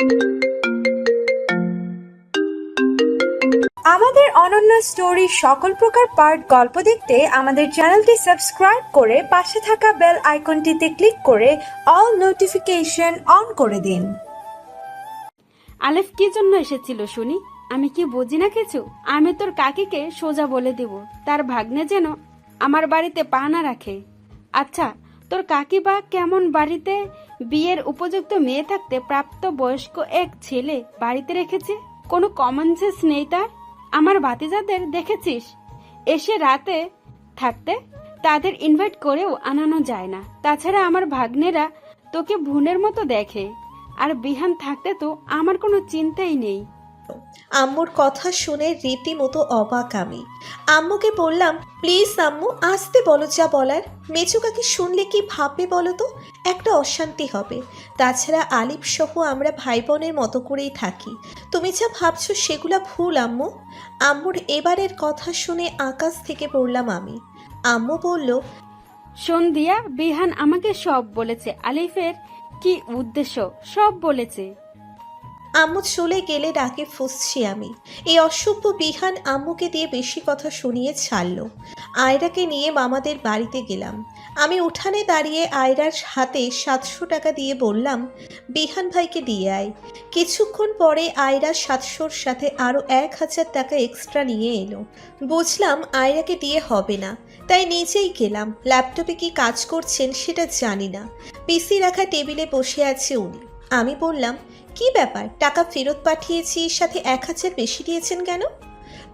আমাদের অনন্য স্টোরি সকল প্রকার পার্ট গল্প দেখতে আমাদের চ্যানেলটি সাবস্ক্রাইব করে পাশে থাকা বেল আইকনটিতে ক্লিক করে অল নোটিফিকেশন অন করে দিন। আলেফ কি জন্য এসেছিল শুনি? আমি কি বুঝি না কিছু? আমি তোর কাকিকে সোজা বলে দিব। তার ভাগ্নে যেন আমার বাড়িতে পা না রাখে। আচ্ছা তোর কাকি বা কেমন বাড়িতে? বিয়ের উপযুক্ত মেয়ে থাকতে প্রাপ্ত বয়স্ক এক ছেলে বাড়িতে রেখেছে? কোনো কমন সেন্স নেই তার? আমার বাতিজাদের দেখেছিস? এসে রাতে থাকতে তাদের ইনভাইট করেও আনানো যায় না। তাছাড়া আমার ভাগ্নেরা তোকে ভুনের মতো দেখে। আর বিহান থাকতে তো আমার কোনো চিন্তাই নেই। আম্মুর কথা শুনে রীতিমতো অবাক আমি। আম্মুকে বললাম, প্লিজ আম্মু, আসতে বলো যা বলার। মেচু কাকি শুনলে কি ভাববে বলো তো? একটা অশান্তি হবে। তাছাড়া আলিফ সহ আমরা ভাই বোনের মতো করেই থাকি। তুমি যা ভাবছ সেগুলা ভুল, আম্মু। আম্মুর এবারের কথা শুনে আকাশ থেকে পড়লাম আমি। আম্মু বলল সন্ধিয়া বিহান আমাকে সব বলেছে। আলিফের কি উদ্দেশ্য? সব বলেছে। আম্মু চলে গেলে ডাকে ফুসছি আমি। এই অসভ্য বিহান আম্মুকে দিয়ে বেশি কথা শুনিয়ে ছাড়ল। আয়রাকে নিয়ে মামাদের বাড়িতে গেলাম। আমি উঠানে দাঁড়িয়ে আয়রার হাতে সাতশো টাকা দিয়ে বললাম, বিহান ভাইকে দিয়ে আয়। কিছুক্ষণ পরে আয়রা সাতশোর সাথে আরও এক হাজার টাকা এক্সট্রা নিয়ে এলো। বুঝলাম আয়রাকে দিয়ে হবে না। তাই নিজেই গেলাম। ল্যাপটপে কি কাজ করছেন সেটা জানি না। পিসি রাখা টেবিলে বসে আছে উনি। আমি বললাম কি ব্যাপার? টাকা ফেরত পাঠিয়েছি সাথে এক হাজার বেশি দিয়েছেন কেন?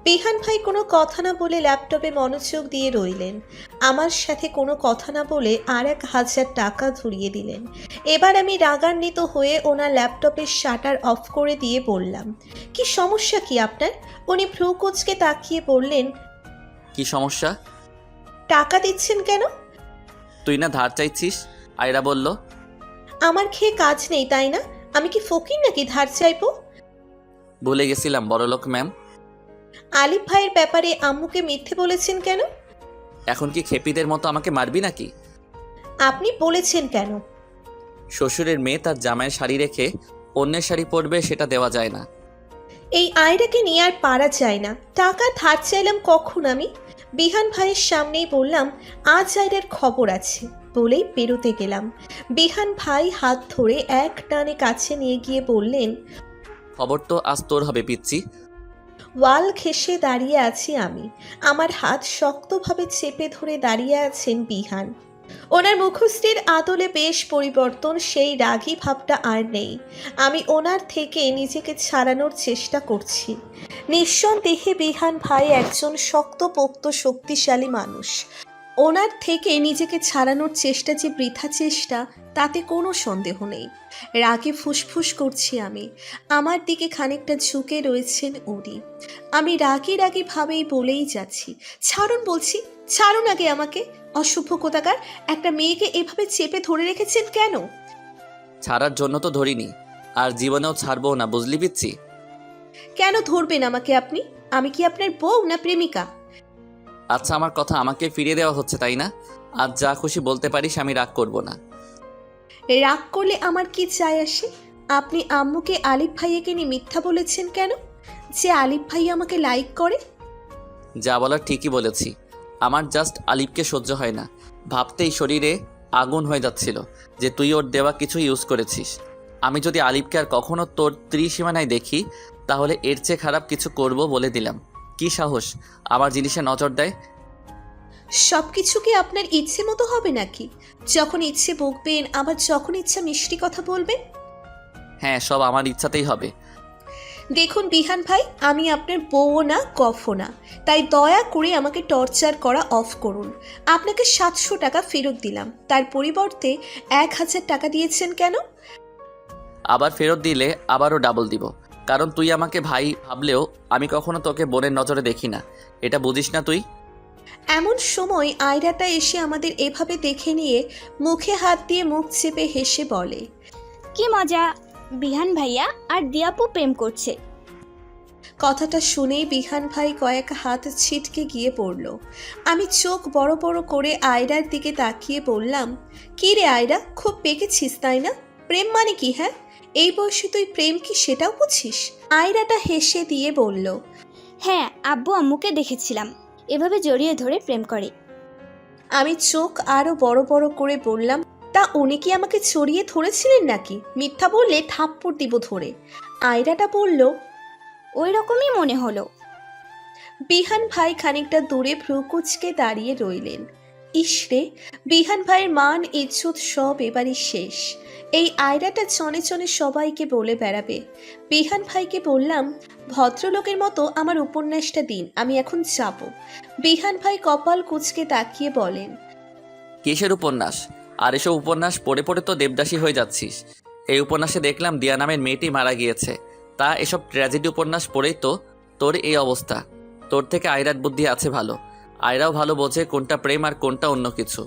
বিহান ভাই কোনো কথা না বলে ল্যাপটপে মনোযোগ দিয়ে রইলেন। আমার সাথে কোনো কথা না বলে আর এক হাজার টাকা ধরিয়ে দিলেন। এবার আমি রাগান্বিত হয়ে ওনার ল্যাপটপের শাটার অফ করে দিয়ে বললাম কি সমস্যা কি আপনার? উনি ভ্রুকুচকে তাকিয়ে বললেন কি সমস্যা? টাকা দিচ্ছেন কেন? তুই না ধার চাইছিস? আয়রা বলল আমার খেয়ে কাজ নেই তাই না? আমি কি ফকির নাকি ধার চাইব? ভুলে গেছিলাম বড়লোক ম্যাম। আলিফ ভাইয়ের ব্যাপারে আম্মুকে মিথ্যে বলেছেন কেন? এখন কি খেপিদের মতো আমাকে মারবি নাকি? আপনি বলেছেন কেন? শ্বশুরের মেয়ে তার জামাইয়ের শাড়ি রেখে অন্যের শাড়ি পরবে সেটা দেওয়া যায় না। এই আয়রাকে নিয়ে আর পারা যায় না। টাকা ধার চাইলাম কখন আমি? বিহান ভাইয়ের সামনেই বললাম আজ আয়রার খবর আছে। বলেই পেরোতে গেলাম। বিহান ভাই হাত ধরে এক টানে কাছে নিয়ে গিয়ে বললেন খবর তো আজ তোর হবে পিচ্ছি ওয়াল ঘেসে দাঁড়িয়ে আছি আমি। আমার হাত শক্তভাবে চেপে ধরে দাঁড়িয়ে আছেন বিহান। ওনার মুখশ্রীর আদলে বেশ পরিবর্তন সেই রাগী ভাবটা আর নেই। আমি ওনার থেকে নিজেকে ছাড়ানোর চেষ্টা করছি। নিঃসন্দেহে বিহান ভাই একজন শক্তপোক্ত শক্তিশালী মানুষ। ওনার থেকে নিজেকে ছাড়ানোর চেষ্টা যে বৃথা চেষ্টা তাতে কোনো সন্দেহ নেই। রাগে ফুসফুস করছি আমি। আমার দিকে খানিকটা ঝুঁকে রয়েছেন উনি। আমি রাগি রাগি ভাবেই বলেই যাচ্ছি। ছাড়ুন বলছি ছাড়ুন আগে আমাকে। অসভ্য কোথাকার একটা মেয়েকে এভাবে চেপে ধরে রেখেছেন কেন? ছাড়ার জন্য তো ধরিনি আর জীবনেও ছাড়বো না বুঝলি পিচ্ছি? কেন ধরবেন আমাকে আপনি? আমি কি আপনার বউ না প্রেমিকা? আচ্ছা আমার কথা আমাকে ফিরিয়ে দেওয়া হচ্ছে তাই না? আর যা খুশি বলতে পারিস আমি রাগ করব না। রাগ করলে আমার কি চায় আসে? আপনি আম্মুকে আলিফ ভাইয়াকে নিয়ে মিথ্যা বলেছেন কেন? যে আলিফ ভাই আমাকে লাইক করে? যা বলার ঠিকই বলেছি। আমার জাস্ট আলিফকে সহ্য হয় না। ভাবতেই শরীরে আগুন হয়ে যাচ্ছিল যে তুই ওর দেওয়া কিছু ইউজ করেছিস। আমি যদি আলিফকে আর কখনো তোর ত্রিসীমানায় দেখি তাহলে এর চেয়ে খারাপ কিছু করব বলে দিলাম। কি সাহস? আমার জিনিসে নজর দেয়? সব কিছু কি আপনার ইচ্ছে মতো হবে নাকি? যখন ইচ্ছে বকবেন আবার যখন ইচ্ছা মিষ্টি কথা বলবেন? হ্যাঁ সব আমার ইচ্ছাতেই হবে। দেখুন বিহান ভাই আমি আপনার বউও না কফও না। তাই দয়া করে আমাকে টর্চার করা অফ করুন। আপনাকে সাতশো টাকা ফেরত দিলাম। তার পরিবর্তে এক হাজার টাকা দিয়েছেন কেন? আবার ফেরত দিলে আবারও ডাবল দিব। কারণ তুই আমাকে ভাই ভাবলেও আমি কখনো তোকে বোনের নজরে দেখি না। এটা বুঝিস না তুই? এমন সময় আয়রাটা এসে আমাদের এভাবে দেখে নিয়ে মুখে হাত দিয়ে মুখ চেপে হেসে বলে কি মজা বিহান ভাইয়া আর দিয়াপু প্রেম করছে। কথাটা শুনেই বিহান ভাই কয়েক হাত ছিটকে গিয়ে পড়ল। আমি চোখ বড় বড় করে আয়রার দিকে তাকিয়ে বললাম কি রে আয়রা খুব পেকেছিস তাই না? প্রেম মানে কি হ্যাঁ? এই বয়সে তুই প্রেম কি সেটাও বুঝিস? আয়রাটা হেসে দিয়ে বলল হ্যাঁ আব্বু আম্মুকে দেখেছিলাম। এভাবে জড়িয়ে ধরে প্রেম করে। আমি চোখ আরও বড় বড় করে বললাম তা উনি কি আমাকে চড়িয়ে ধরেছিলেন নাকি? মিথ্যা বললে থাপ্পড় দিব ধরে। আয়রাটা বলল ওই রকমই মনে হলো। বিহান ভাই খানিকটা দূরে ভ্রুকুচকে দাঁড়িয়ে রইলেন। ইসরে বিহান ভাইয়ের মান ইজ্জত সব এবারই শেষ। এই আয়রাটা চনে চনে সবাইকে বলে বেড়াবে। বিহান ভাইকে বললাম, ভদ্রলোকের মতো আমার উপন্যাসটা দিন, আমি এখন যাব। বিহান ভাই কপাল কুচকে তাকিয়ে বলেন, কিসের উপন্যাস? আর এসব উপন্যাস পড়ে পড়ে তো দেবদাসী হয়ে যাচ্ছিস। এই উপন্যাসে দেখলাম দিয়া নামের মেয়েটি মারা গিয়েছে। তা এসব ট্র্যাজেডি উপন্যাস পড়েই তো তোর এই অবস্থা। তোর থেকে আয়রার বুদ্ধি আছে ভালো। আয়রাও ভালো বোঝে কোনটা প্রেম আর কোনটা অন্য কিছু।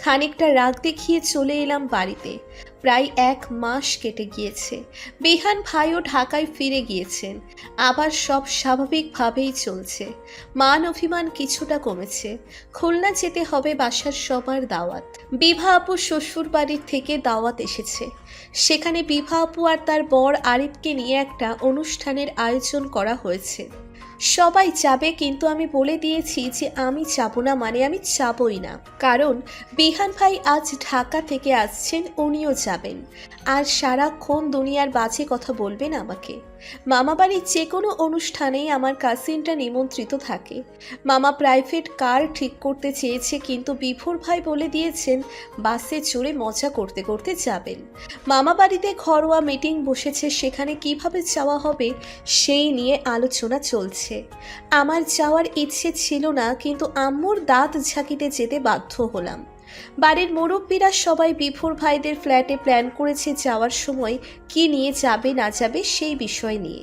খানিকটা রাগ দেখিয়ে চলে এলাম বাড়িতে। প্রায় এক মাস কেটে গিয়েছে। বিহান ভাইও ঢাকায় ফিরে গিয়েছেন। আবার সব স্বাভাবিকভাবেই চলছে। মান অভিমান কিছুটা কমেছে। খুলনা যেতে হবে বাসার সবার দাওয়াত। বিভা আপু শ্বশুর বাড়ির থেকে দাওয়াত এসেছে। সেখানে বিভা আপু আর তার বর আরিফকে নিয়ে একটা অনুষ্ঠানের আয়োজন করা হয়েছে। সবাই যাবে কিন্তু আমি বলে দিয়েছি যে আমি যাব না মানে আমি যাবই না। কারণ বিহান ভাই আজ ঢাকা থেকে আসছেন, উনিও যাবেন। আর সারাক্ষণ দুনিয়ার বাজে কথা বলবেন আমাকে। মামা বাড়ির যে কোনো অনুষ্ঠানেই আমার কাসিনটা নিমন্ত্রিত থাকে। মামা প্রাইভেট কার ঠিক করতে চেয়েছে কিন্তু বিভোর ভাই বলে দিয়েছেন, বাসে চড়ে মজা করতে করতে যাবেন। মামা বাড়িতে ঘরোয়া মিটিং বসেছে, সেখানে কীভাবে যাওয়া হবে সেই নিয়ে আলোচনা চলছে। আমার যাওয়ার ইচ্ছে ছিল না, কিন্তু আম্মুর দাঁত ঝাঁকিতে যেতে বাধ্য হলাম। বাড়ির মুরব্বীরা সবাই বিভোর ভাইদের ফ্ল্যাটে প্ল্যান করেছে যাওয়ার সময় কি নিয়ে যাবে, না যাবে সেই বিষয় নিয়ে।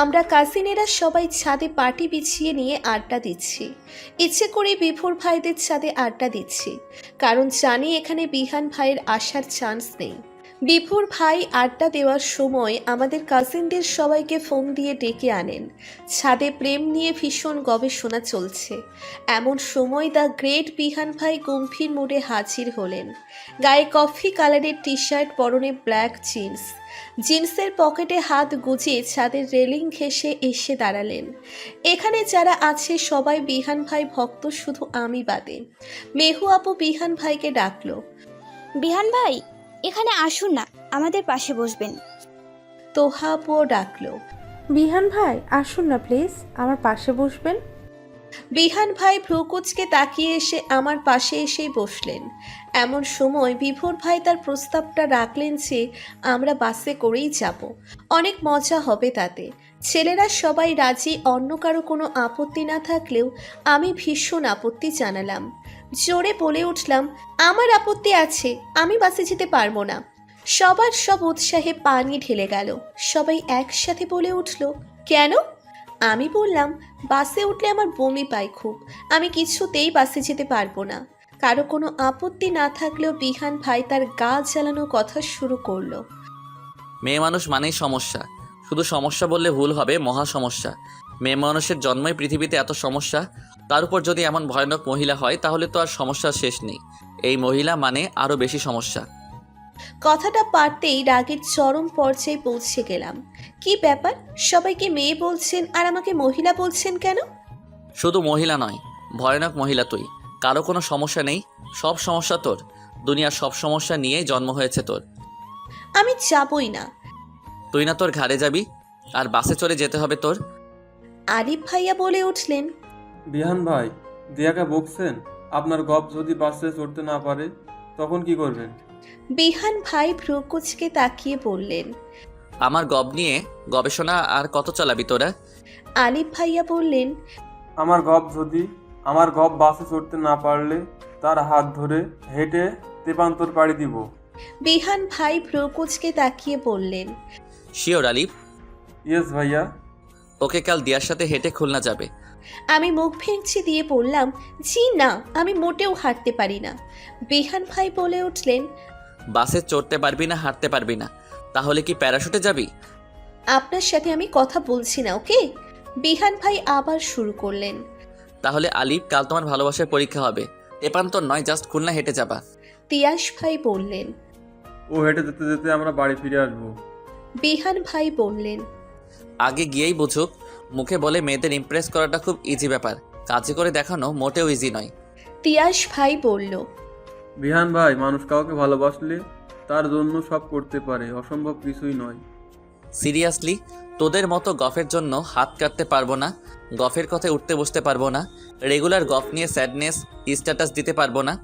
আমরা কাজিনেরা সবাই ছাদে পাটি বিছিয়ে নিয়ে আড্ডা দিচ্ছি। ইচ্ছে করে বিভোর ভাইদের ছাদে আড্ডা দিচ্ছি। কারণ জানি এখানে বিহান ভাইয়ের আসার চান্স নেই। বিভোর ভাই আড্ডা দেওয়ার সময় আমাদের কাজিনদের সবাইকে ফোন দিয়ে ডেকে আনেন। ছাদে প্রেম নিয়ে ভীষণ গবেষণা চলছে। এমন সময় দ্য গ্রেট বিহান ভাই গম্ভীর মুডে হাজির হলেন। গায়ে কফি কালারের টি শার্ট পরনে ব্ল্যাক জিন্স জিন্সের পকেটে হাত গুজিয়ে ছাদের রেলিং ঘেঁষে এসে দাঁড়ালেন। এখানে যারা আছে সবাই বিহান ভাই ভক্ত, শুধু আমি বাদে। মেহু আপু বিহান ভাইকে ডাকলো। বিহান ভাই এখানে আসুন না আমাদের পাশে বসবেন। তোহা আপুও ডাকলো বিহান ভাই আসুন না প্লিজ আমার পাশে বসবেন। বিহান ভাই ভ্রুকুচকে তাকিয়ে এসে আমার পাশে এসেই বসলেন। এমন সময় বিভোর ভাই তার প্রস্তাবটা রাখলেন যে আমরা বাসে করেই যাব। অনেক মজা হবে তাতে। ছেলেরা সবাই রাজি অন্য কারও কোনো আপত্তি না থাকলেও আমি ভীষণ আপত্তি জানালাম। জোরে বলে উঠলাম, আমার আপত্তি আছে, আমি বাসে যেতে পারব না। সবার সব উৎসাহে পানি ঢেলে গেল। সবাই একসাথে বলে উঠল, কেন? আমি বললাম, বাসে উঠলে আমার বমি পায় খুব, আমি কিছুতেই বাসে যেতে পারব না। কারও কোনো আপত্তি না থাকলেও বিহান ভাই তার গা জ্বালানোর কথা শুরু করল। মেয়ে মানুষ মানেই সমস্যা। শুধু সমস্যা বললে ভুল হবে, মহা সমস্যা। মেয়ে মানুষের জন্মই পৃথিবীতে এত সমস্যা। তার উপর যদি এমন ভয়ানক মহিলা হয় তাহলে তো আর সমস্যার শেষ নেই। এই মহিলা মানে আরও বেশি সমস্যা। কথাটা পারতেই রাগের চরম পর্যায়ে পৌঁছে গেলাম। কি ব্যাপার? সবাইকে মেয়ে বলছেন আর আমাকে মহিলা বলছেন কেন? শুধু মহিলা নয় ভয়ানক মহিলা তুই। কারও কোনো সমস্যা নেই? সব সমস্যা তোর। দুনিয়ার সব সমস্যা নিয়েই জন্ম হয়েছে তোর। আমি যাবই না। তুই না তোর ঘাড়ে যাবি? আর বাসে চড়ে যেতে হবে তোর? আরিফ ভাইয়া বলে উঠলেন বিহান ভাই দিয়াকে বকছেন? আপনার গপ যদি বাসে চড়তে না পারে তখন কি করবেন? বিহান ভাই ভ্রুকুচকে তাকিয়ে বললেন আমার গব নিয়ে গবেষণা আর কত চালাবি তোরা? আলিফ ভাইয়া বললেন আমার গপ যদি আমার গপ বাসে চড়তে না পারলে তার হাত ধরে হেঁটে তেপান্তর পাড়ি দিব। বিহান ভাই ভ্রুকুচকে তাকিয়ে বললেন শিওর আলিফ। ইয়েস ভাইয়া। ওকে কাল দিয়ার সাথে হেঁটে খুলনা যাবে। আমি মুখ ভেঙচি দিয়ে বললাম জি না আমি মোটেও হাঁটতে পারি না। বিহান ভাই বলে উঠলেন বাসে চড়তে পারবি না হাঁটতে পারবি না। তাহলে কি প্যারাশুটে যাবি? আপনার সাথে আমি কথা বলছি না ওকে? বিহান ভাই আবার শুরু করলেন তাহলে আলিফ কাল তোমার ভালোবাসার পরীক্ষা হবে। তেপান্তর নয় জাস্ট খুলনা হেঁটে যাবা। তিয়াস ভাই বললেন ও হেঁটে যেতে যেতে আমরা বাড়ি ফিরে আসব। বিহান ভাই বললেন আগে গিয়েই বুঝুক মুখে বলে মেয়েদের ইমপ্রেস করাটা খুব ইজি ব্যাপার। কাজে করে দেখানো মোটেও ইজি নয়। তিয়াস ভাই বলল বিহান ভাই মানুষ কাউকে ভালোবাসলে তার জন্য সব করতে পারে অসম্ভব কিছুই নয়। সিরিয়াসলি তোদের মতো গফের জন্য হাত কাটতে পারব না গফের কথায় উঠতে বসতে পারব না রেগুলার গফ নিয়ে স্যাডনেস স্ট্যাটাস দিতে পারব না।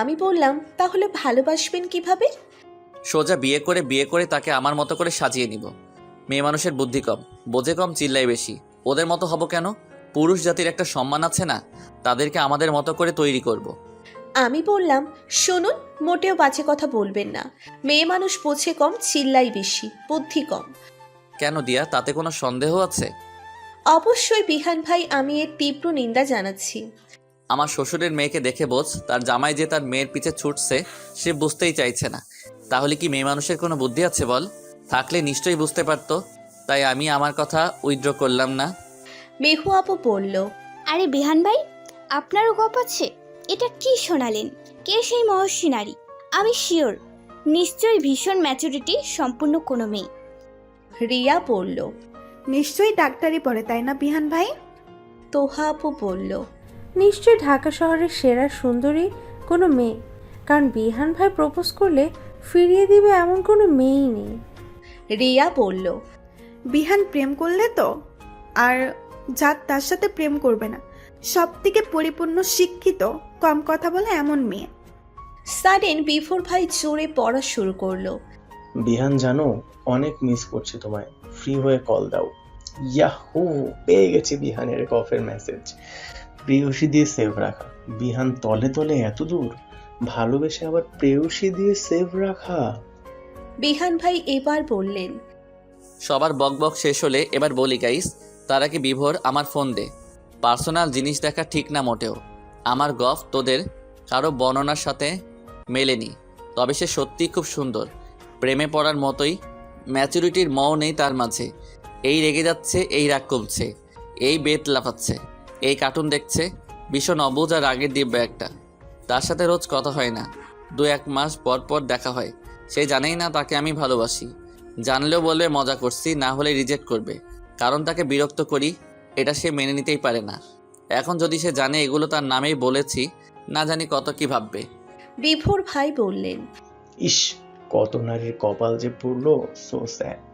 আমি বললাম তাহলে ভালোবাসবেন কীভাবে? সোজা বিয়ে করে বিয়ে করে তাকে আমার মতো করে সাজিয়ে নিব। মেয়ে মানুষের বুদ্ধি কম বোঝে কম চিল্লাই বেশি। ওদের মতো হব কেন? পুরুষ জাতির একটা সম্মান আছে না? তাদেরকে আমাদের মতো করে তৈরি করব। আমি বললাম শুনুন মোটেও বাজে কথা বলবেন না। মেয়ে মানুষ বোঝে কম চিল্লাই বেশি বুদ্ধি কম। কেন দিয়া? তাতে কোনো সন্দেহ আছে? অবশ্যই বিহান ভাই আমি এর তীব্র নিন্দা জানাচ্ছি। আমার শ্বশুরের মেয়েকে দেখে বোঝ তার জামাই যে তার মেয়ের পিছে ছুটছে সে বুঝতেই চাইছে না। তাহলে কি মেয়ে মানুষের কোনো বুদ্ধি আছে বল? থাকলে নিশ্চয়ই বুঝতে পারতো তাই আমি আমার কথা উইথড্র করলাম না। মেহু আপু বলল আরে বিহান ভাই আপনারও গপ আছে? এটা কি শোনালেন? কে সেই মহর্ষি নারী? আমি শিওর নিশ্চয়ই ভীষণ ম্যাচুরিটি সম্পূর্ণ কোনো মেয়ে। রিয়া বলল নিশ্চয়ই ডাক্তারি পড়ে তাই না বিহান ভাই? তোহা আপু বলল নিশ্চয়ই ঢাকা শহরের সেরা সুন্দরী কোনো মেয়ে কারণ বিহান ভাই প্রপোজ করলে ফিরিয়ে দিবে এমন কোনো মেয়েই নেই। রিয়া বলল বিহান প্রেম করলে তো? আর যার তার সাথে প্রেম করবে না। সব থেকে পরিপূর্ণ শিক্ষিত কম কথা বলে এমন মেয়ে। সাডেন বিফোর ভাই জোরে পড়া শুরু করল বিহান জানো অনেক মিস করছি তোমায়। ফ্রি হয়ে কল দাও। ইয়াহু পেয়ে গেছি বিহানের কফের মেসেজ প্রেয়সী দিয়ে সেভ রাখা। বিহান তলে তলে এত দূর? ভালোবেসে আবার প্রেয়সী দিয়ে সেভ রাখা? বিহান ভাই এবার বললেন, সবার বক বক শেষ হলে এবার বলি গাইস তারা কি বিভোর আমার ফোন দে। পার্সোনাল জিনিস দেখা ঠিক না মোটেও। আমার গফ তোদের কারও বর্ণনার সাথে মেলেনি। তবে সে সত্যিই খুব সুন্দর। প্রেমে পড়ার মতোই ম্যাচুরিটির মও নেই তার মাঝে। এই রেগে যাচ্ছে, এই রাগ কমছে। এই বেত লাফাচ্ছে। এই কার্টুন দেখছে, ভীষণ অবুজ আর রাগের দিব্য একটা। তার সাথে রোজ কথা হয় না। দু এক মাস পর পর দেখা হয়। সে জানেই না তাকে আমি ভালোবাসি। জানলেও বলবে মজা করছি না হলে রিজেক্ট করবে। কারণ তাকে বিরক্ত করি এটা সে মেনে নিতেই পারে না। এখন যদি সে জানে এগুলো তার নামেই বলেছি না জানি কত কি ভাববে। বিভোর ভাই বললেন ইস কত নারীর কপাল যে পড়ল সো স্যাড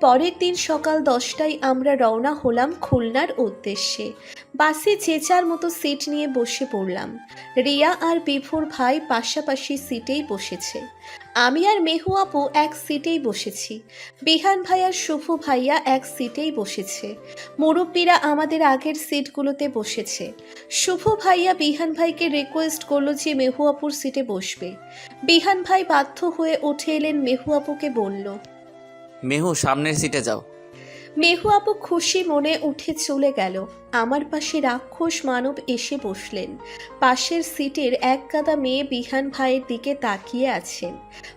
পরের দিন সকাল দশটায় আমরা রওনা হলাম খুলনার উদ্দেশ্যে। বাসে যে যার মতো সিট নিয়ে বসে পড়লাম। রিয়া আর বিভোর ভাই পাশাপাশি সিটেই বসেছে। আমি আর মেহু আপু এক সিটেই বসেছি। বিহান ভাই আর শুভ ভাইয়া এক সিটেই বসেছে। মুরব্বীরা আমাদের আগের সিটগুলোতে বসেছে। শুভ ভাইয়া বিহান ভাইকে রিকোয়েস্ট করল যে মেহু আপুর সিটে বসবে। বিহান ভাই বাধ্য হয়ে উঠে এলেন মেহু আপুকে বলল মেহু সামনের সিটে যাও। মেহু আপু খুশি মনে উঠে চলে গেল। আমার পাশে রাক্ষস মানব এসে বসলেন। পাশের সিটের এক গাদা মেয়ে বিহান ভাইয়ের দিকে তাকিয়ে আছেন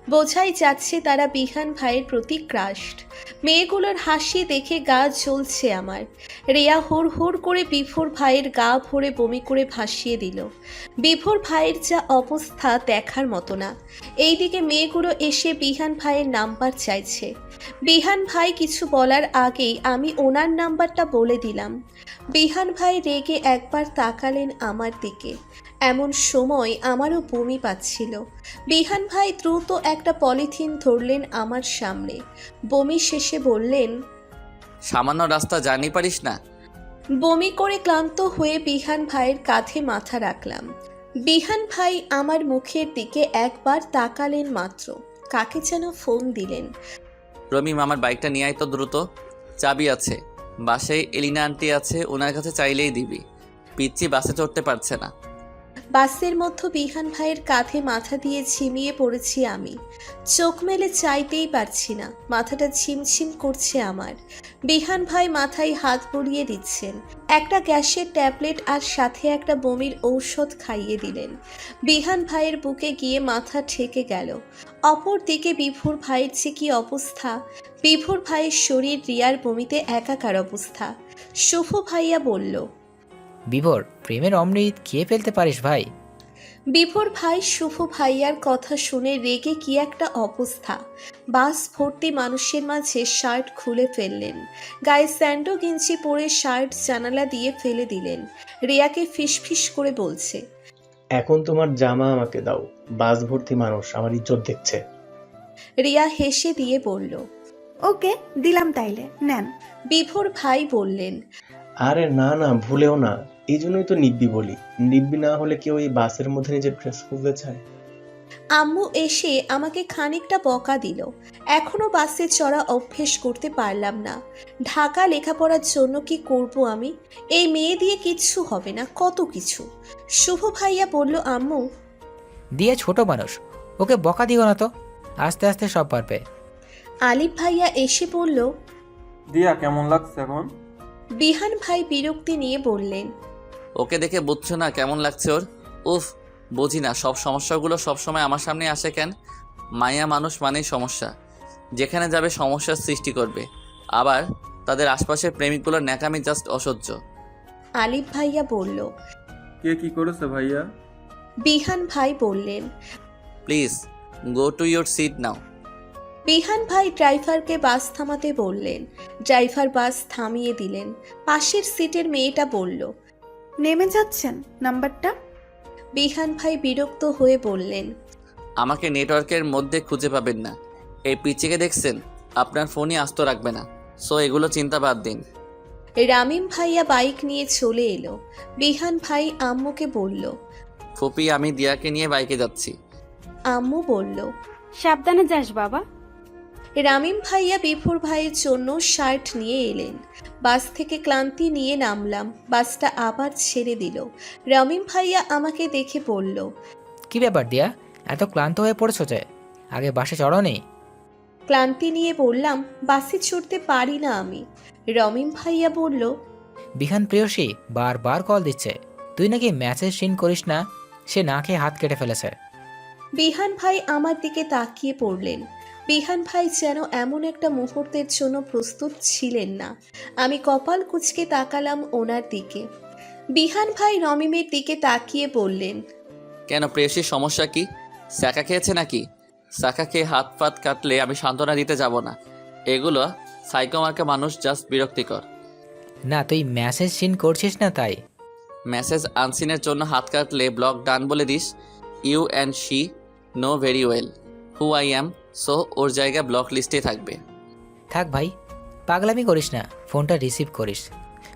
বোঝাই যাচ্ছে তারা বিহান ভাইয়ের প্রতি ক্রাস্ট। মেয়েগুলোর হাসি দেখে গা জ্বলছে আমার। রেয়া হুড় হুড় করে বিভোর ভাইয়ের গা ভরে বমি করে ভাসিয়ে দিল। বিভোর ভাইয়ের যা অবস্থা দেখার মতো না। এইদিকে মেয়েগুলো এসে বিহান ভাইয়ের নাম্বার চাইছে। বিহান ভাই কিছু বলার আগেই আমি ওনার নাম্বারটা বলে দিলাম। বিহান ভাই রেগে একবার তাকালেন আমার দিকে। এমন সময় আমারও বমি পাচ্ছিল। বিহান ভাই দ্রুত একটা পলিথিন ধরলেন আমার সামনে। বমি শেষে বললেন সামান্য রাস্তা জানি পারিস না? বমি করে ক্লান্ত হয়ে বিহান ভাইয়ের কাঁধে মাথা রাখলাম। বিহান ভাই আমার মুখের দিকে একবার তাকালেন মাত্র। কাকে যেন ফোন দিলেন। রমিম আমার বাইকটা নিয়ে আয় তো দ্রুত। চাবি আছে। বাসায় এলিনা আন্টি আছে, ওনার কাছে চাইলেই দিবি। পিচ্ছি বাসে চড়তে পারছে না। বাসের মধ্যে বিহান ভাইয়ের কাঁধে মাথা দিয়ে ঝিমিয়ে পড়েছি আমি। চোখ মেলে চাইতেই পারছি না, মাথাটা ঝিমঝিম করছে আমার। বিহান ভাই মাথায় হাত বুলিয়ে দিচ্ছেন, একটা গ্যাসের ট্যাবলেট আর সাথে একটা বমির ঔষধ খাইয়ে দিলেন। বিহান ভাইয়ের বুকে গিয়ে মাথা ঠেকে গেল। অপর দিকে বিভোর ভাইয়ের যে কি অবস্থা? বিভোর ভাইয়ের শরীর রিয়ার বমিতে একাকার অবস্থা। শুভ ভাইয়া বলল বিভোর প্রেমের অমৃত খেয়ে ফেলতে পারিস ভাই। বিভোর ভাই শুভ ভাইয়ার কথা শুনে রেগে কি একটা অবস্থা। বাস ভর্তি মানুষের মাঝে শার্ট খুলে ফেললেন। গায়ে স্যান্ডো গেঞ্জি পরে শার্ট জানালা দিয়ে ফেলে দিলেন। রিয়াকে ফিসফিস করে বলছে এখন তোমার জামা আমাকে দাও বাস ভর্তি মানুষ আমার ইজ্জত দেখছে। রিয়া হেসে দিয়ে বলল ওকে দিলাম তাইলে নেন। বিভোর ভাই বললেন আরে না না ভুলেও না। এই জন্যই তো নিব্বি বলি। নিব্বি না হলে কেউ এই বাসের মধ্যে নিজের ড্রেস খুলতে চায়? আম্মু এসে আমাকে খানিকটা বকা দিল। এখনও বাসে চড়া অভ্যেস করতে পারলাম না। ঢাকা লেখাপড়ার জন্য কি করব আমি? এই মেয়ে দিয়ে কিচ্ছু হবে না কত কিছু। শুভ ভাইয়া বলল আম্মু। দিয়ে ছোট মানুষ ওকে বকা দিও না তো। আস্তে আস্তে সব পারবে। আলিফ ভাইয়া এসে বলল দিয়া কেমন লাগছে এখন? বিহান ভাই বিরক্তি নিয়ে বললেন ওকে দেখে বুঝছ না কেমন লাগছে ওর? উফ বুঝি না। সব সমস্যাগুলো সবসময় আমার সামনে আসে কেন? মায়া মানুষ মানেই সমস্যা। যেখানে যাবে সমস্যার সৃষ্টি করবে। আবার তাদের আশপাশের প্রেমিকগুলোর ন্যাকামি জাস্ট অসহ্য। আলিফ ভাইয়া বলল কে কি করেছে ভাইয়া? বিহান ভাই বললেন please go to your seat now Bihan ভাই ড্রাইভারকে বাস থামাতে বললেন। ড্রাইভার বাস থামিয়ে দিলেন। পাশের সিটের মেয়েটা বলল নেমে যাচ্ছেন নাম্বারটা? বিহান ভাই বিরক্ত হয়ে বললেন আমাকে নেটওয়ার্কের মধ্যে খুঁজে পাবেন না। এই পিচিকে দেখছেন? আপনার ফোনই আস্ত রাখবে না। সো এগুলো চিন্তা বাদ দিন। রামিম ভাইয়া বাইক নিয়ে চলে এলো। বিহান ভাই আম্মুকে বলল ফুপি আমি দিয়াকে নিয়ে বাইকে যাচ্ছি। আম্মু বলল সাবধানে যাস বাবা। রামিম ভাইয়া বিফুর ভাইয়ের জন্য শার্ট নিয়ে এলেন। বাস থেকে ক্লান্তি নিয়ে নামলাম। বাসটা আবার ছেড়ে দিল। রামিম ভাইয়া আমাকে দেখে বলল কি ব্যাপার দিয়া? এত ক্লান্ত হয়ে পড়েছো যে? আগে বাসে চড়ো নেই ক্লান্তি নিয়ে বললাম বাসে চড়তে পারি না আমি। রমিম ভাইয়া বলল বিহান প্রেয়সী বারবার কল দিচ্ছে। তুই নাকি ম্যাচের সিন করিস না? সে না খেয়ে হাত কেটে ফেলেছে। বিহান ভাই আমার দিকে তাকিয়ে পড়লেন। বিহান ভাই যেন এমন একটা মুহূর্তের জন্য প্রস্তুত ছিলেন না। আমি কপাল কুচকে তাকালাম ওনার দিকে। বিহান ভাই রমিমের দিকে তাকিয়ে বললেন কেন প্রেয়সীর সমস্যা কি? স্যাকা খেয়েছে নাকি? স্যাকা খেয়ে হাত ফাত কাটলে আমি সান্ত্বনা দিতে যাব না। এগুলো সাইকোমার্কা মানুষ জাস্ট বিরক্তিকর। না তুই ম্যাচের সিন করছিস না তাই? মেসেজ আনসিনের জন্য হাত কাটলে ব্লক ডান বলে this. You and she know very well who I am so ওর জায়গা ব্লক লিস্টে থাকবে। থাক ভাই পাগলামি করিস না ফোনটা রিসিভ করিস।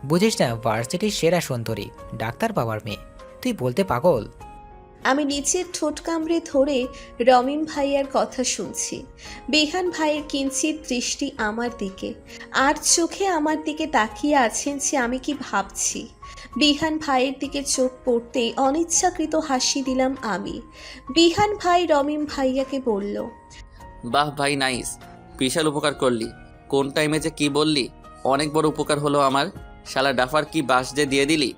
বুঝিস না ভার্সিটির সেরা সুন্দরী ডাক্তার বাবার মেয়ে। তুই বলতে পাগল? আমি নিচের ঠোঁট কামড়ে ধরে রমিম ভাইয়ার কথা শুনছি। বিহান ভাইয়ের কিঞ্চিত দৃষ্টি আমার দিকে। আর চোখে আমার দিকে তাকিয়ে আছেন যে আমি কি ভাবছি। বিহান ভাইয়ের দিকে চোখ পড়তেই অনিচ্ছাকৃত হাসি দিলাম আমি। বিহান ভাই রমিম ভাইয়াকে বলল বাহ ভাই নাইস বিশাল উপকার করলি। কোন টাইমে যে কি বললি অনেক বড় উপকার হলো আমার। শালা ডাফার কি বাস যে দিয়ে দিলি?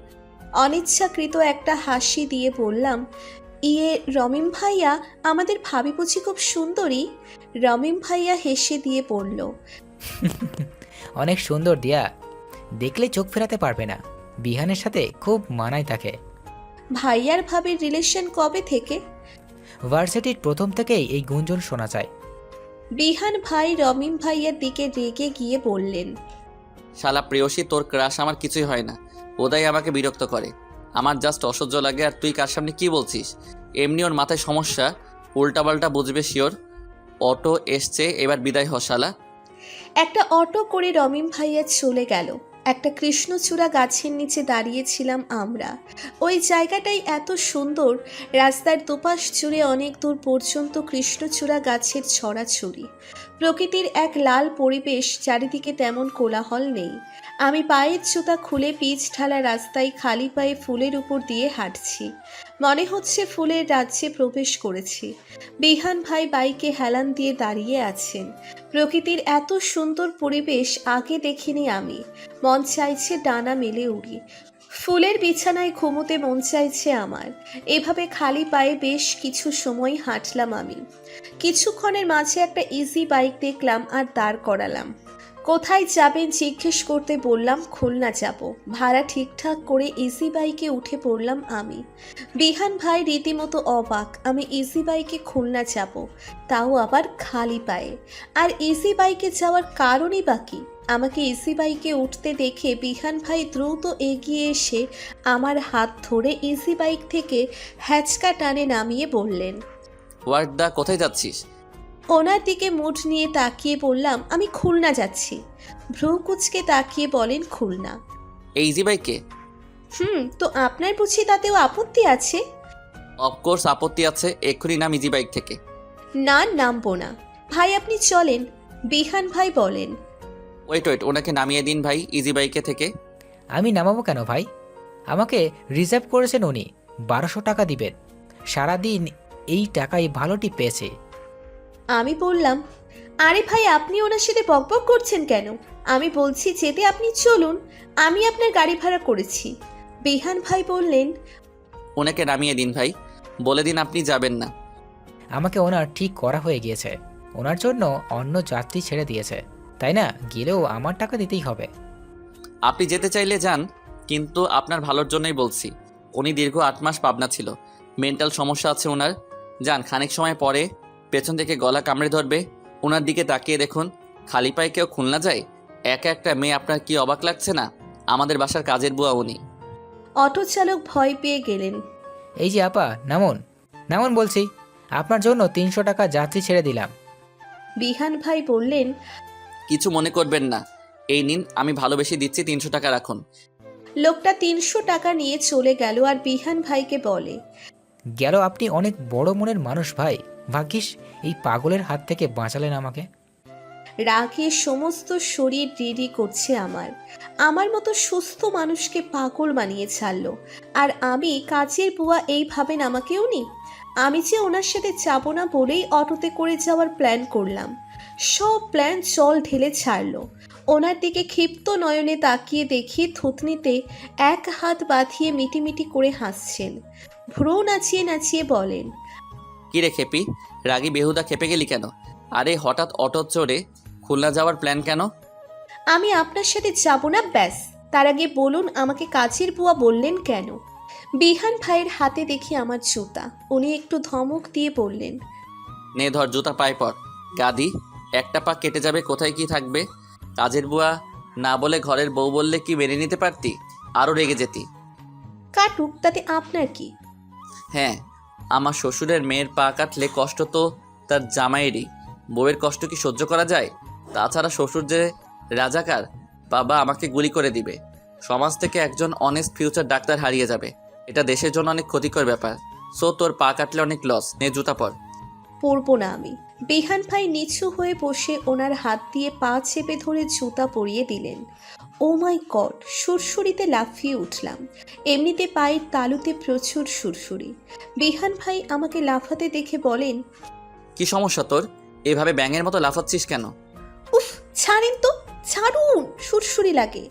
অনিচ্ছাকৃত একটা হাসি দিয়ে বললাম ইয়ে রমিম ভাইয়া আমাদের ভাবি বুঝি খুব সুন্দরী। রমিম ভাইয়া হেসে দিয়ে বলল অনেক সুন্দর দিয়া। দেখলে চোখ ফেরাতে পারবে না। বিহানের সাথে খুব মানায় থাকে ভাইয়ার ভাবির রিলেশন কবে থেকে? ভার্সিটির প্রথম থেকেই এই গুঞ্জন শোনা যায়। বিহান ভাই রমিম ভাইয়ের দিকে রেগে গিয়ে বললেন শালা প্রেয়সী তোর ক্রাশ আমার কিছুই হয় না। ওদাই আমাকে বিরক্ত করে। আমার জাস্ট অসহ্য লাগে আর তুই কার সামনে কি বলছিস? এমনি ওর মাথায় সমস্যা উল্টাপাল্টা বুঝবে শিওর। অটো এসছে এবার বিদায় হ শালা। একটা অটো করে রমিম ভাইয়া চলে গেল। একটা কৃষ্ণচূড়া গাছের নিচে দাঁড়িয়েছিলাম আমরা। ওই জায়গাটাই এত সুন্দর, রাস্তার দুপাশ জুড়ে অনেক দূর পর্যন্ত কৃষ্ণচূড়া গাছের ছড়াছড়ি। প্রকৃতির এক লাল পরিবেশ চারিদিকে তেমন কোলাহল নেই। আমি পায়ের জুতা খুলে পিচ ঢালা রাস্তায় খালি পায়ে ফুলের উপর দিয়ে হাঁটছি। মনে হচ্ছে ফুলের রাজ্যে প্রবেশ করেছি। বিহান ভাই বাইকে হেলান দিয়ে দাঁড়িয়ে আছেন। প্রকৃতির এত সুন্দর পরিবেশ আগে দেখিনি আমি। মন চাইছে ডানা মেলে উড়ি। ফুলের বিছানায় ঘুমোতে মন চাইছে আমার। এভাবে খালি পায়ে বেশ কিছু সময় হাঁটলাম আমি। কিছুক্ষণের মাঝে একটা ইজি বাইক দেখলাম আর দাঁড় করালাম। কোথায় যাবেন জিজ্ঞেস করতে বললাম, খুলনা যাব। ভাড়া ঠিকঠাক করে ইজি বাইকে উঠে পড়লাম আমি। বিহান ভাই রীতিমতো অবাক, আমি ইজি বাইকে খুলনা যাব, তাও আবার খালি পায়ে। আর ইজি বাইকে যাওয়ার কারণই বাকি আমাকে ইজি বাইকে উঠতে দেখে বিহান ভাই দ্রুত এগিয়ে এসে আমার হাত ধরে ইজি বাইক থেকে হ্যাচকা টানে নামিয়ে বললেন ওয়ার্ডা কোথায় যাচ্ছিস? ওনার দিকে মুঠ নিয়ে তাকিয়ে বললাম আমি খুলনা যাচ্ছি। ভ্রু কুচকে তাকিয়ে বলেন খুলনা। এই ইজি বাইকে হুম তো আপনার বুঝি তাতেও আপত্তি আছে? অফকোর্স আপত্তি আছে এক্ষুনি নাম ইজি বাইক থেকে। না নামবো না। ভাই আপনি চলেন। বিহান ভাই বলেন। ওয়েট ওয়েট ওনাকে নামিয়ে দিন ভাই ইজি বাইকে থেকে। আমি নামাবো কেন ভাই? আমাকে রিজার্ভ করেছেন উনি বারোশো টাকা দিবেন। সারাদিন এই টাকায় ভালোটি পেয়েছে। আমি বললাম আরে ভাই আপনি ওনার সাথে বকবক করছেন কেন? আমি বলছি যেতে আপনি চলুন আমি আপনার গাড়ি ভাড়া করেছি। বিহান ভাই বললেন ওনাকে নামিয়ে দিন ভাই বলে দিন আপনি যাবেন না। আমাকে ওনার ঠিক করা হয়ে গিয়েছে। ওনার জন্য অন্য যাত্রী ছেড়ে দিয়েছে। তাই না? গেলেও আমার টাকা দিতেই হবে। আপনি যেতে চাইলে যান কিন্তু আপনার ভালোর জন্যই বলছি। উনি দীর্ঘ আট মাস পাবনা ছিল। মেন্টাল সমস্যা আছে ওনার। যান খানিক সময় পরে পেছন থেকে গলা কামড়ে ধরবে। ওনার দিকে তাকিয়ে দেখুন খালি পায়ে কেউ খুলনা যায়? একা একটা মেয়ে আপনার কি অবাক লাগছে না? আমাদের বাসার কাজের বুয়া উনি। অটো চালক ভয় পেয়ে গেলেন। এই যে আপা নামুন। নামুন বলছি আপনার জন্য তিনশো টাকা যাত্রী ছেড়ে দিলাম। বিহান ভাই বললেন কিছু মনে করবেন না। এই নিন আমি ভালোবেসে দিচ্ছি তিনশো টাকা রাখুন। লোকটা তিনশো টাকা নিয়ে চলে গেল আর বিহান ভাইকে বলে গেল আপনি অনেক বড় মনের মানুষ ভাই। ভাগ্যিস এই পাগলের হাত থেকে বাঁচালেন আমাকে। রাগে সমস্ত শরীর রেডি করছে আমার। আমার মতো সুস্থ মানুষকে পাগল বানিয়ে ছাড়লো। আর আমি কাজের বুয়া এই ভাবেন আমাকেও নি? আমি যে ওনার সাথে যাব না বলেই অটোতে করে যাওয়ার প্ল্যান করলাম। সব প্ল্যান জল ঢেলে ছাড়লো। ওনার দিকে ক্ষিপ্ত নয়নে তাকিয়ে দেখি থুতনিতে এক হাত বাঁধিয়ে মিটিমিটি করে হাসছেন। ভ্রু নাচিয়ে নাচিয়ে বলেন কি রে খেপি? রাগি বেহুদা খেপে গেলি কেন? আরে হঠাৎ অটো চড়ে খুলনা যাওয়ার প্ল্যান কেন? আমি আপনার সাথে যাব না ব্যাস। তার আগে বলুন আমাকে কাছের বুয়া বললেন কেন? বিহান ভাইয়ের হাতে দেখি আমার জুতা। উনি একটু ধমক দিয়ে বললেন নে ধর জুতা পায়ে পর গাদি একটা পা কেটে যাবে কোথায় কি থাকবে? কাজের বুয়া না বলে ঘরের বউ বললে কি মেনে নিতে পারতি? আরও রেগে যেতি। কাটুক তাতে আপনার কি? হ্যাঁ আমার শ্বশুরের মেয়ের পা কাটলে কষ্ট তো তার জামাইয়েরই। বউয়ের কষ্ট কি সহ্য করা যায়? তাছাড়া শ্বশুর যে রাজাকার, বাবা আমাকে গুলি করে দিবে। সমাজ থেকে একজন অনেস্ট ফিউচার ডাক্তার হারিয়ে যাবে। এটা দেশের জন্য অনেক ক্ষতিকর ব্যাপার। সো তোর পা কাটলে অনেক লস নে জুতা পর। পরবো না আমি। বিহান ভাই নিচু হয়ে বসে ওনার হাত দিয়ে পা চেপে ধরে জুতা পরিয়ে দিলেন। ও মাই গড সুরসুরিতে লাফিয়ে উঠলাম। এমনিতে পায়ের তালুতে প্রচুর সুরসুরি। বিহান ভাই আমাকে লাফাতে দেখে বলেন কি সমস্যা তোর? এভাবে ব্যাঙের মতো লাফাচ্ছিস কেন? উফ ছাড়েন তো ছাড়ুন সুরসুরি লাগে।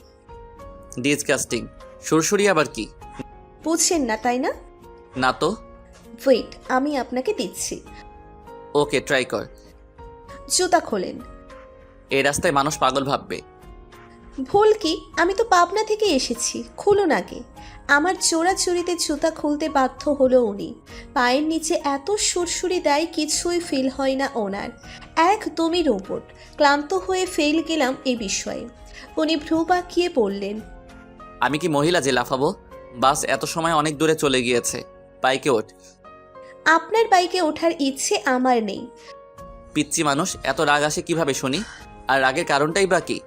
ডিসকাস্টিং সুরসুরি আবার কি? বুঝছেন না তাই না? না তো। ওয়েট আমি আপনাকে দিচ্ছি। ওকে ট্রাই কর। জুতা খোলেন। এই রাস্তায় মানুষ পাগল ভাববে। ভুল কি? আমি তো পাবনা থেকে এসেছি খুলুন আগে। আমার চোরাচুরিতে জুতা খুলতে বাধ্য হলো উনি। পায়ের নিচে এত সুরসুরি দেয় কিছুই ফিল হয় না ওনার। একদমই রোবট ক্লান্ত হয়ে ফেল গেলাম এ বিষয়ে। উনি ভ্রু বাঁকিয়ে বললেন আমি কি মহিলা যে লাফাবো? বাস এত সময় অনেক দূরে চলে গিয়েছে। বাইকে ওঠ। আপনার বাইকে ওঠার ইচ্ছে আমার নেই। পিচ্ছি মানুষ এত রাগ আসে কীভাবে শুনি? আর রাগের কারণটাই বা কি?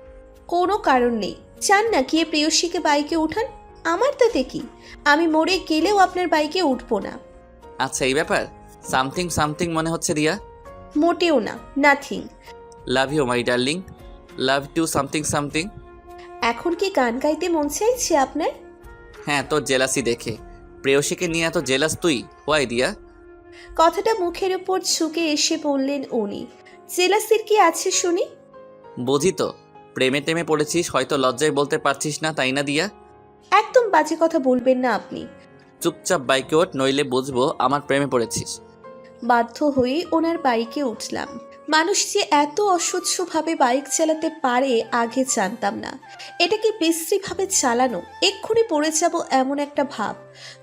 কোনো কারণ নেই। চান না গিয়ে প্রেয়সীকে বাইকে উঠান। আমার তাতে কি? আমি মরে গেলেও আপনার বাইকে উঠবো না। আচ্ছা এই ব্যাপার? সামথিং সামথিং মনে হচ্ছে রিয়া? মোটেও না nothing. Love you my darling. Love to something something. এখন কি গান গাইতে মন চাইছে আপনার? হ্যাঁ তোর জেলাসি দেখে। প্রেয়সীকে নিয়ে এত জেলাস তুই? ওয়াই দিয়া কথাটা মুখের উপর ঝুঁকে এসে বললেন উনি। জেলাসির কি আছে শুনি? বুঝি তো। প্রেমে টেমে পড়েছিস হয়তো লজ্জায় বলতে পারছিস না তাই না দিয়া? একদম বাজে কথা বলবেন না আপনি। চুপচাপ বাইকে ওঠ নইলে বুঝব আমার প্রেমে পড়েছিস। বাধ্য হয়ে ওনার বাইকে উঠলাম। মানুষ যে এত অসহ্যভাবে বাইক চালাতে পারে আগে জানতাম না। এটা কি বিশ্রীভাবে চালানো? এক্ষুনি পড়ে যাব এমন একটা ভাব।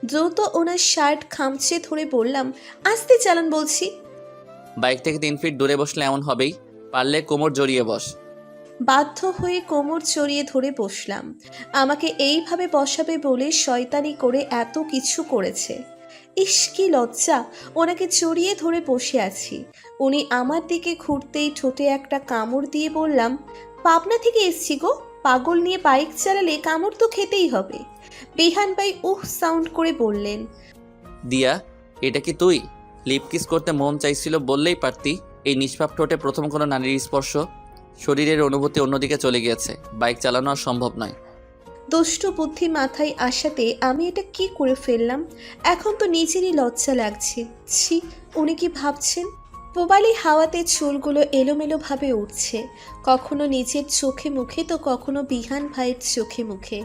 দ্রুত ওনার শার্ট খামচে ধরে বললাম আস্তে চালান বলছি। বাইক থেকে তিন ফিট দূরে বসলে এমন হবেই পারলে কোমর জড়িয়ে বস। বাধ্য হয়ে কোমর চড়িয়ে ধরে বসলাম। আমাকে এইভাবে বসাবে বলে শয়তানি করে এত কিছু করেছে। ইস, কি লজ্জা, ওনাকে চড়িয়ে ধরে বসে আছি। উনি আমার দিকে ঘুরতেই ঠোঁটে একটা কামড় দিয়ে বললাম, পাবনা থেকে এসছি গো, পাগল নিয়ে বাইক চালালে কামড় তো খেতেই হবে। বিহান ভাই উহ সাউন্ড করে বললেন, দিয়া, এটা কি তুই? লিপ কিস করতে মন চাইছিল বললেই পারতি, এই নিষ্পাপ ঠোঁটে প্রথম কোনো নারীর স্পর্শ? শরীরের অনুভূতি অন্যদিকে চলে গিয়েছে। বাইক চালানো আর সম্ভব নয়। দুষ্ট বুদ্ধি মাথায় আসাতে আমি এটা কি করে ফেললাম? এখন তো নিজেরই লজ্জা লাগছে। ছি, উনি কি ভাবছেন? পোবালি হাওয়াতে চুলগুলো এলোমেলোভাবে উঠছে। কখনো নিজের চোখে মুখে, তো কখনো বিহান ভাইয়ের চোখে মুখে।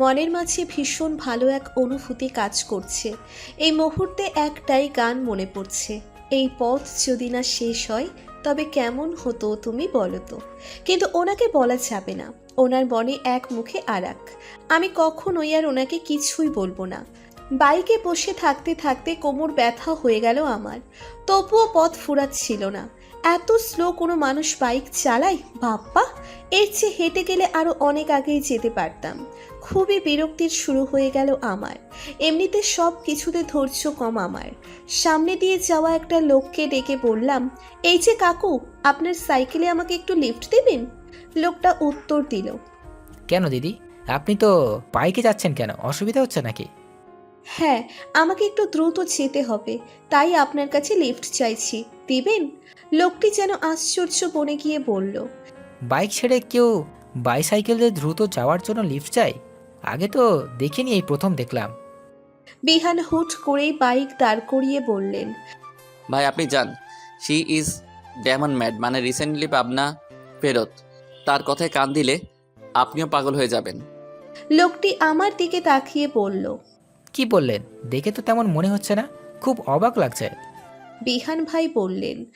মনের মাঝে ভীষণ ভালো এক অনুভূতি কাজ করছে। এই মুহূর্তে একটাই গান মনে পড়ছে। এই পথ যদি না শেষ হয় তবে কেমন হতো তুমি বলো তো। কিন্তু ওনাকে বলা যাবে না। ওনার মনে এক মুখে আরাক। আমি কখনোই আর ওনাকে কিছুই বলব না। বাইকে বসে থাকতে থাকতে কোমর ব্যথা হয়ে গেল আমার। তবুও পথ ফুরাচ্ছিল না। এত স্লো কোনো মানুষ বাইক চালায়? বাপ্পা! এর চেয়ে হেঁটে গেলে আরও অনেক আগেই যেতে পারতাম। খুবই বিরক্তির শুরু হয়ে গেল আমার। এমনিতে সব কিছুতে ধৈর্য কম আমার। সামনে দিয়ে যাওয়া একটা লোককে ডেকে বললাম এই যে কাকু আপনার সাইকেলে আমাকে একটু লিফট দেবেন? লোকটা উত্তর দিল কেন দিদি? আপনি তো বাইকে যাচ্ছেন কেন? অসুবিধা হচ্ছে নাকি? হ্যাঁ আমাকে একটু দ্রুত যেতে হবে তাই আপনার কাছে লিফট চাইছি। দিবেন? লোকটি যেন আশ্চর্য বনে গিয়ে বলল বাইক ছেড়ে কেউ বাইসাইকেলে দ্রুত যাওয়ার জন্য লিফট চাই আগে তো দেখিনি এই প্রথম দেখলাম। বিহান হুট করেই বাইক দাঁড় করিয়ে বললেন ভাই আপনি যান। শি ইজ ড্যামন ম্যাড মানে রিসেন্টলি পাবনা ফেরত। তার কথায় কান দিলে আপনিও পাগল হয়ে যাবেন। লোকটি আমার দিকে তাকিয়ে বলল কি বললেন? দেখে তো তেমন মনে হচ্ছে না। খুব অবাক লাগছে। বিহান ভাই বললেন